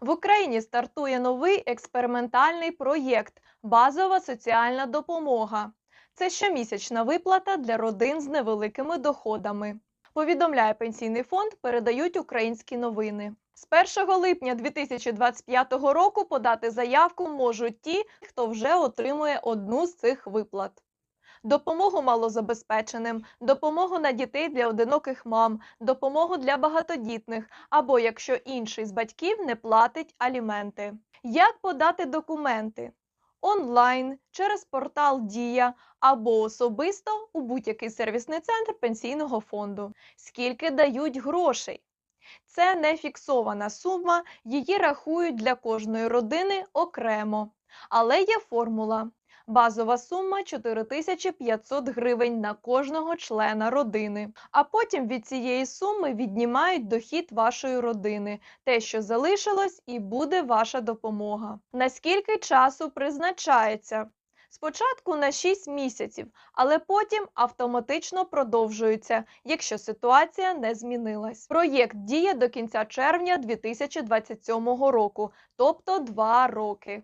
В Україні стартує новий експериментальний проєкт Базова соціальна допомога. Це щомісячна виплата для родин з невеликими доходами. Повідомляє пенсійний фонд, передають українські новини. З 1 липня 2025 року подати заявку можуть ті, хто вже отримує одну з цих виплат. Допомогу малозабезпеченим, допомогу на дітей для одиноких мам, допомогу для багатодітних або якщо інший з батьків не платить аліменти. Як подати документи? Онлайн, через портал Дія або особисто у будь-який сервісний центр пенсійного фонду. Скільки дають грошей? Це не фіксована сума, її рахують для кожної родини окремо. Але є формула. Базова сума 4500 гривень на кожного члена родини. А потім від цієї суми віднімають дохід вашої родини, те, що залишилось, і буде ваша допомога. Наскільки часу призначається? Спочатку на 6 місяців, але потім автоматично продовжується, якщо ситуація не змінилась. Проєкт діє до кінця червня 2027 року, тобто 2 роки.